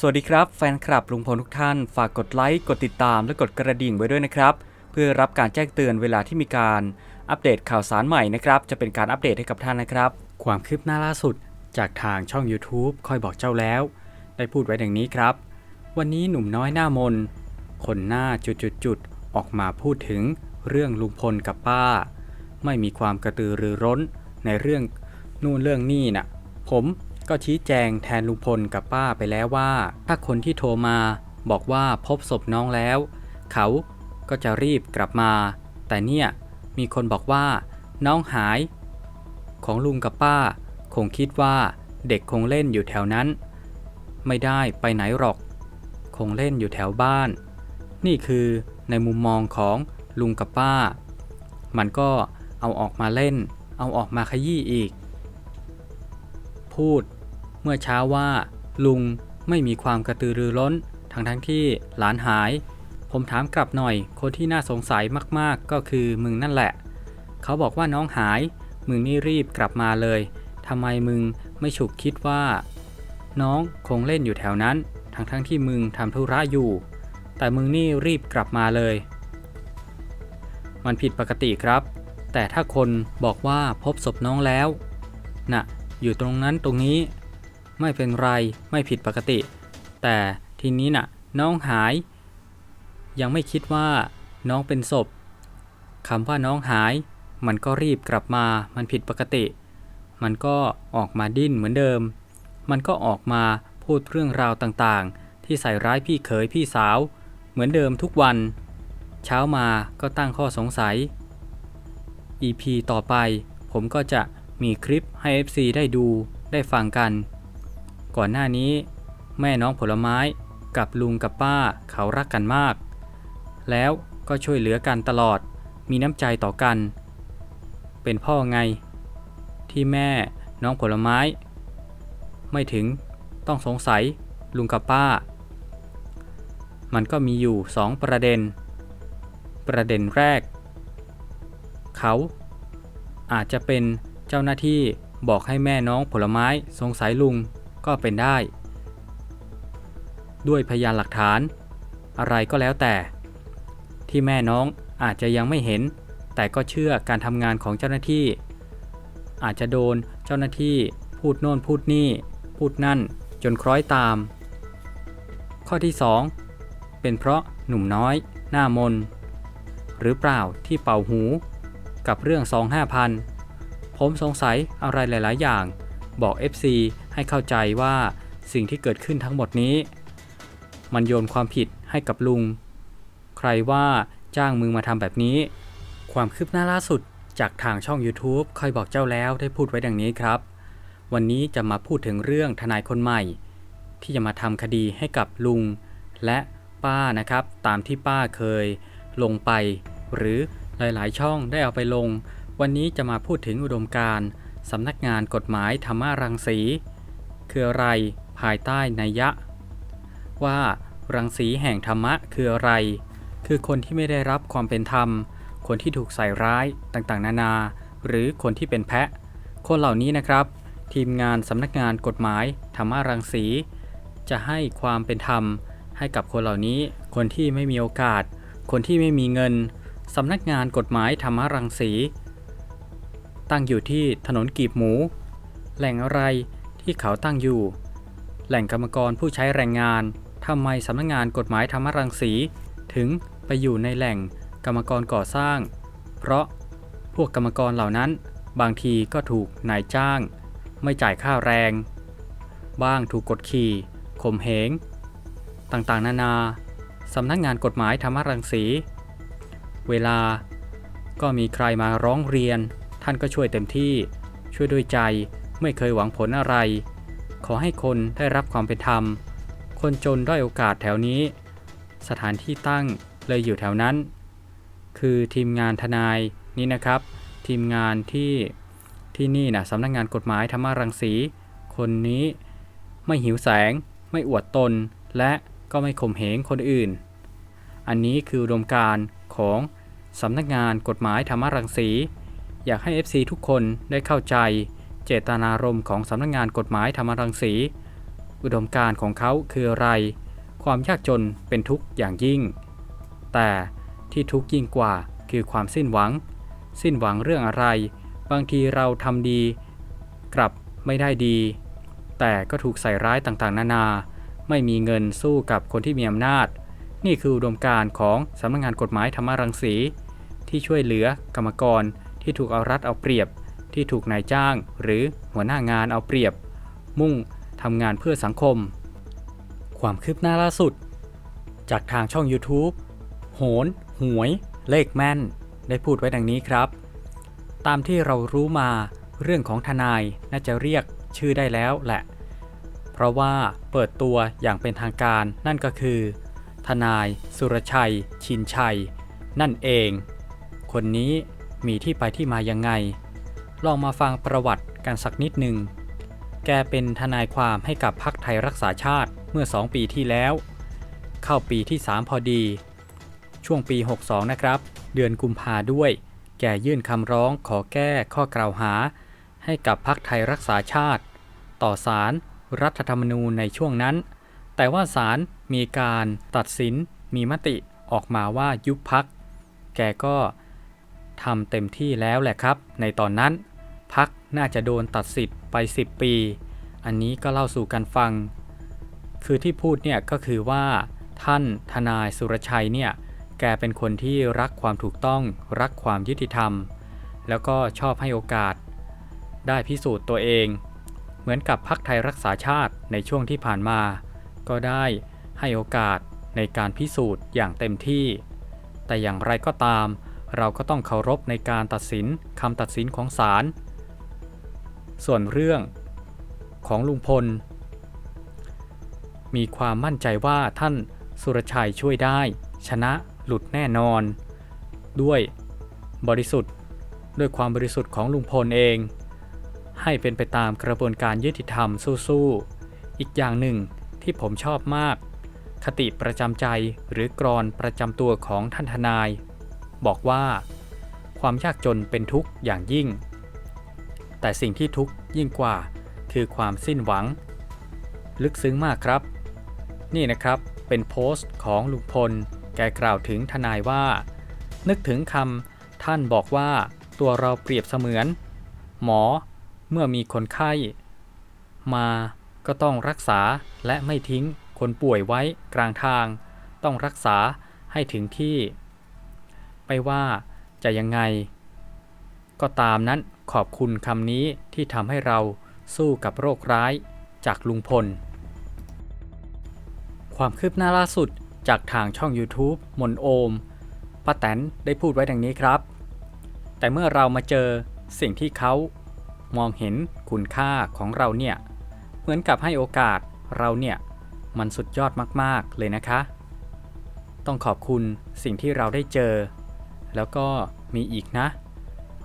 สวัสดีครับแฟนคลับลุงพลทุกท่าน ฝากกดไลค์ กดติดตามและกดกระดิ่งไว้ด้วยนะครับ เพื่อรับการแจ้งเตือนเวลาที่มีการอัปเดตข่าวสารใหม่นะครับ จะเป็นการอัปเดตให้กับท่านนะครับ ความคืบหน้าล่าสุดจากทางช่อง YouTube คอยบอกเจ้าแล้ว ได้พูดไว้ดังนี้ครับ วันนี้หนุ่มน้อยหน้ามน คนหน้าจุดๆๆออกมาพูดถึงเรื่องลุงพลกับป้า ไม่มีความกระตือรือร้นในเรื่องนู่นเรื่องนี่น่ะ ผม ก็ชี้แจงแทนลุงพลกับป้าไปแล้วว่า ถ้าคนที่โทรมาบอกว่าพบศพน้องแล้ว เขาก็จะรีบกลับมา แต่เนี่ยมีคนบอกว่า น้องหาย ของลุงกับป้า คงคิดว่าเด็กคงเล่นอยู่แถวนั้น ไม่ได้ไปไหนหรอก คงเล่นอยู่แถวบ้าน นี่คือในมุมมองของลุงกับป้า มันก็เอาออกมาเล่น เอาออกมาขยี้อีก พูด มื่อเช้าว่า ลุงไม่มีความกระตือรือร้น ทั้งทั้งที่หลานหาย ผมถามกลับหน่อย คนที่น่าสงสัยมากๆ ก็คือมึงนั่นแหละ เขาบอกว่าน้องหาย มึงนี่รีบกลับมาเลยทำไมมึงไม่ฉุกคิดว่า น้องคงเล่นอยู่แถวนั้น ทั้งทั้งที่มึงทำธุระอยู่ แต่มึงนี่รีบกลับมาเลย มันผิดปกติครับ แต่ถ้าคนบอกว่าพบศพน้องแล้ว น่ะ อยู่ตรงนั้นตรงนี้ ไม่เป็นไรไม่ผิดปกติ แต่ทีนี้น่ะน้องหาย ยังไม่คิดว่าน้องเป็นศพคำว่าน้องหาย มันก็รีบกลับมา มันผิดปกติ มันก็ออกมาดิ้นเหมือนเดิม มันก็ออกมาพูดเรื่องราวต่างๆ ที่ใส่ร้ายพี่เขยพี่สาว เหมือนเดิมทุกวัน เช้ามาก็ตั้งข้อสงสัย EP ต่อไปผมก็จะมีคลิปให้ FC ได้ดูได้ฟังกัน ก่อนหน้านี้ แม่น้องผลไม้กับลุงกับป้าเขารักกันมาก แล้วก็ช่วยเหลือกันตลอด มีน้ำใจต่อกัน เป็นพ่อไง ที่แม่น้องผลไม้ ไม่ถึงต้องสงสัยลุงกับป้า มันก็มีอยู่สองประเด็น ประเด็นแรก เขาอาจจะเป็นเจ้าหน้าที่บอกให้แม่น้องผลไม้สงสัยลุง ก็เป็นได้ ด้วยพยานหลักฐาน อะไรก็แล้วแต่ ที่แม่น้องอาจจะยังไม่เห็น แต่ก็เชื่อการทำงานของเจ้าหน้าที่ อาจจะโดนเจ้าหน้าที่พูดโน่นพูดนี่ พูดนั่นจนคล้อยตาม ข้อที่ 2 เป็นเพราะหนุ่มน้อย หน้ามน หรือเปล่าที่เป่าหู กับเรื่อง2 5,000ผมสงสัยอะไรหลาย ๆ อย่าง บอก FC ให้เข้าใจว่าสิ่งที่เกิดขึ้นทั้งหมดนี้ มันโยนความผิดให้กับลุง ใครว่าจ้างมึงมาทำแบบนี้ ความคืบหน้าล่าสุดจากทางช่อง YouTube คอยบอกเจ้าแล้วได้พูดไว้ดังนี้ครับ วันนี้จะมาพูดถึงเรื่องทนายคนใหม่ ที่จะมาทำคดีให้กับลุง และป้านะครับ ตามที่ป้าเคย ลงไป หรือหลายๆ ช่องได้เอาไปลง วันนี้จะมาพูดถึงอุดมการสำนักงานกฎหมายธรรมารังสี คืออะไร ภายใต้นัยยะ ว่ารังสีแห่งธรรมะคืออะไร คือคนที่ไม่ได้รับความเป็นธรรม คนที่ถูกใส่ร้ายต่างๆ นานา หรือคนที่เป็นแพะ คนเหล่านี้นะครับ ทีมงานสำนักงานกฎหมาย ธรรมารังสี จะให้ความเป็นธรรม ให้กับคนเหล่านี้ คนที่ไม่มีโอกาส คนที่ไม่มีเงินสำนักงานกฎหมายธรรมารังสี ตั้งอยู่ที่ถนนกีบหมู แหล่งอะไร ที่เขาตั้งอยู่ แหล่งกรรมกรผู้ใช้แรงงานทำไมสำนักงานกฎหมายธรรมรังสี ถึงไปอยู่ในแหล่งกรรมกรก่อสร้าง เพราะพวกกรรมกรเหล่านั้น บางทีก็ถูกนายจ้าง ไม่จ่ายค่าแรง บ้างถูกกดขี่ข่มเหง ต่างๆ นานาสำนักงานกฎหมายธรรมรังสี เวลาก็มีใครมาร้องเรียน ท่านก็ช่วยเต็มที่ ช่วยด้วยใจ ไม่เคยหวังผลอะไร ขอให้คนได้รับความเป็นธรรม คนจนด้อยโอกาสแถวนี้ สถานที่ตั้งเลยอยู่แถวนั้น คือทีมงานทนายนี่นะครับ ทีมงานที่ที่นี่นะสำนักงานกฎหมายธรรมารังสี คนนี้ไม่หิวแสง ไม่อวดตน และก็ไม่ข่มเหงคนอื่น อันนี้คืออุดมการของสำนักงานกฎหมายธรรมารังสี อยากให้ FC ทุกคนได้เข้าใจ เจตนารมณ์ของสำนักงานกฎหมายธรรมรังสี อุดมการของเขาคืออะไร ความยากจนเป็นทุกข์อย่างยิ่ง แต่ที่ทุกข์ยิ่งกว่าคือความสิ้นหวัง สิ้นหวังเรื่องอะไร บางทีเราทำดี กลับไม่ได้ดี แต่ก็ถูกใส่ร้ายต่างๆ นานา ไม่มีเงินสู้กับคนที่มีอำนาจ นี่คืออุดมการของสำนักงงานกฎหมายธรรมรังสี ที่ช่วยเหลือกรรมกรที่ถูกเอารัดเอาเปรียบ ที่ถูกนายจ้าง หรือหัวหน้างานเอาเปรียบ มุ่งทำงานเพื่อสังคม ความคืบหน้าล่าสุด จากทางช่อง YouTube โหน หวย เลขแม่น ได้พูดไว้ดังนี้ครับ ตามที่เรารู้มาเรื่องของทนายน่าจะเรียกชื่อได้แล้วแหละ เพราะว่าเปิดตัวอย่างเป็นทางการนั่นก็คือ ทนาย สุรชัย ชินชัย นั่นเอง คนนี้มีที่ไปที่มายังไง ลองมาฟังประวัติกันสักนิดหนึ่ง แกเป็นทนายความให้กับพรรคไทยรักษาชาติเมื่อ 2 ปีที่แล้ว เข้าปีที่ 3 พอดี ช่วงปี 62 นะครับ เดือนกุมภาด้วย แกยื่นคำร้องขอแก้ข้อกล่าวหา ให้กับพรรคไทยรักษาชาติ ต่อศาลรรัฐธรรมนูญในช่วงนั้น แต่ว่าศาลมีการตัดสินมีมติออกมาว่ายุบพัก แกก็ ทำเต็มที่แล้วแหละครับ ในตอนนั้น พักน่าจะโดนตัดสิทธิ์ไป 10 ปี อันนี้ก็เล่าสู่กันฟัง คือที่พูดเนี่ยก็คือว่า ท่านทนายสุรชัยเนี่ยแกเป็นคนที่รักความถูกต้อง รักความยุติธรรม แล้วก็ชอบให้โอกาส ได้พิสูจน์ตัวเอง เหมือนกับพักไทยรักษาชาติในช่วงที่ผ่านมา ก็ได้ให้โอกาสในการพิสูจน์อย่างเต็มที่ แต่อย่างไรก็ตาม เราก็ต้องเคารพในการตัดสินคำตัดสินของศาล ส่วนเรื่องของลุงพล มีความมั่นใจว่าท่านสุรชัยช่วยได้ ชนะหลุดแน่นอน ด้วยบริสุทธิ์ด้วยความบริสุทธิ์ของลุงพลเอง ให้เป็นไปตามกระบวนการยุติธรรมสู้ๆ อีกอย่างหนึ่งที่ผมชอบมาก คติประจำใจหรือกรอนประจำตัวของท่านทนาย บอกว่า ความยากจนเป็นทุกข์อย่างยิ่ง แต่สิ่งที่ทุกข์ยิ่งกว่า คือความสิ้นหวัง ลึกซึ้งมากครับ นี่นะครับเป็นโพสต์ของลุงพล แกกล่าวถึงทนายว่า นึกถึงคำท่านบอกว่าตัวเราเปรียบเสมือน หมอเมื่อมีคนไข้ มาก็ต้องรักษาและไม่ทิ้งคนป่วยไว้กลางทาง ต้องรักษาให้ถึงที่ ไปว่าจะยังไง ก็ตามนั้นขอบคุณคำนี้ที่ทำให้เราสู้กับโรคร้ายจากลุงพล ความคืบหน้าล่าสุดจากทางช่อง YouTube มนโอมป้าแตนได้พูดไว้ดังนี้ครับ แต่เมื่อเรามาเจอสิ่งที่เขามองเห็นคุณค่าของเราเนี่ย เหมือนกับให้โอกาสเราเนี่ย มันสุดยอดมาก ๆ เลยนะคะ ต้องขอบคุณสิ่งที่เราได้เจอ แล้วก็มีอีกนะ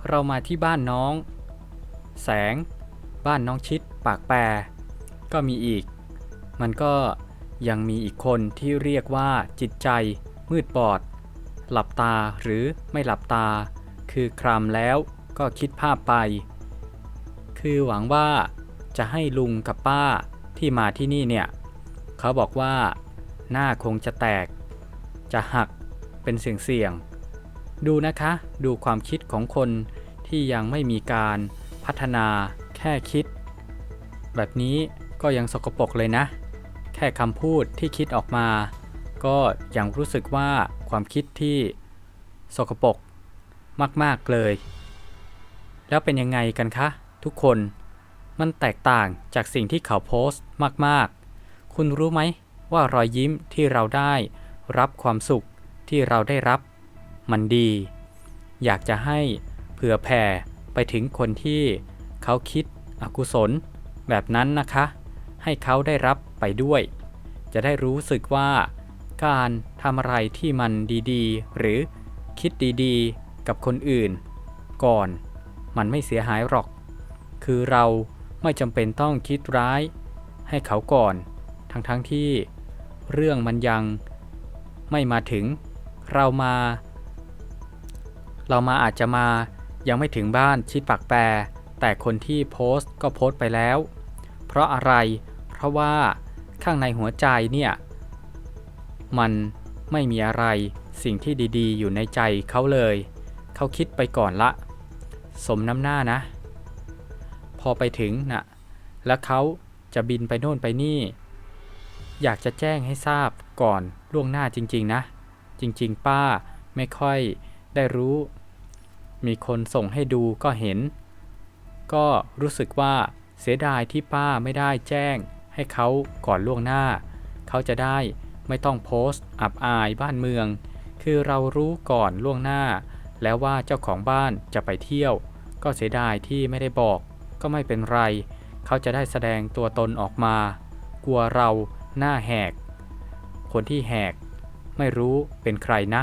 เรามาที่บ้านน้อง แสง บ้านน้องชิด ปากแปร ก็มีอีก มันก็ยังมีอีกคนที่เรียกว่าจิตใจ มืดบอด หลับตาหรือไม่หลับตา คือคลำแล้วก็คิดภาพไป คือหวังว่าจะให้ลุงกับป้าที่มาที่นี่เนี่ย เขาบอกว่า หน้าคงจะแตก จะหักเป็นเสี่ยงๆ ดูนะคะ ดูความคิดของคนที่ยังไม่มีการพัฒนาแค่คิด แบบนี้ก็ยังสกปรกเลยนะ แค่คำพูดที่คิดออกมา ก็ยังรู้สึกว่าความคิดที่สกปรกมาก ๆ เลย แล้วเป็นยังไงกันคะ ทุกคนมันแตกต่างจากสิ่งที่เขาโพสต์มาก ๆ คุณรู้ไหมว่ารอยยิ้มที่เราได้รับความสุขที่เราได้รับ มันดี อยากจะให้เผื่อแผ่ไปถึงคนที่เขาคิดอกุศลแบบนั้นนะคะ ให้เขาได้รับไปด้วย จะได้รู้สึกว่า การทำอะไรที่มันดีๆ หรือคิดดีๆ กับคนอื่น ก่อน มันไม่เสียหายหรอก คือเราไม่จำเป็นต้องคิดร้าย ให้เขาก่อน ทั้งๆทที่ เรื่องมันยังไม่มาถึง เรามา เรามาอาจจะมายังไม่ถึงบ้านชิดปากแปรแต่คนที่โพสต์ก็โพสต์ไปแล้ว เพราะอะไร เพราะว่าข้างในหัวใจเนี่ย มันไม่มีอะไรสิ่งที่ดีๆ อยู่ในใจเขาเลย เขาคิดไปก่อนละ สมน้ำหน้านะ พอไปถึงนะ่ะ แล้วเขาจะบินไปโน่นไปนี่ อยากจะแจ้งให้ทราบก่อนล่วงหน้าจริง ๆ นะ จริง ๆ ป้าไม่ค่อยได้รู้ มีคนส่งให้ดูก็เห็น ก็รู้สึกว่าเสียดายที่ป้าไม่ได้แจ้ง ให้เขาก่อนล่วงหน้า เขาจะได้ไม่ต้องโพสต์อับอายบ้านเมือง คือเรารู้ก่อนล่วงหน้า แล้วว่าเจ้าของบ้านจะไปเที่ยว ก็เสียดายที่ไม่ได้บอก ก็ไม่เป็นไร เขาจะได้แสดงตัวตนออกมา กลัวเราหน้าแหก คนที่แหก ไม่รู้เป็นใครนะ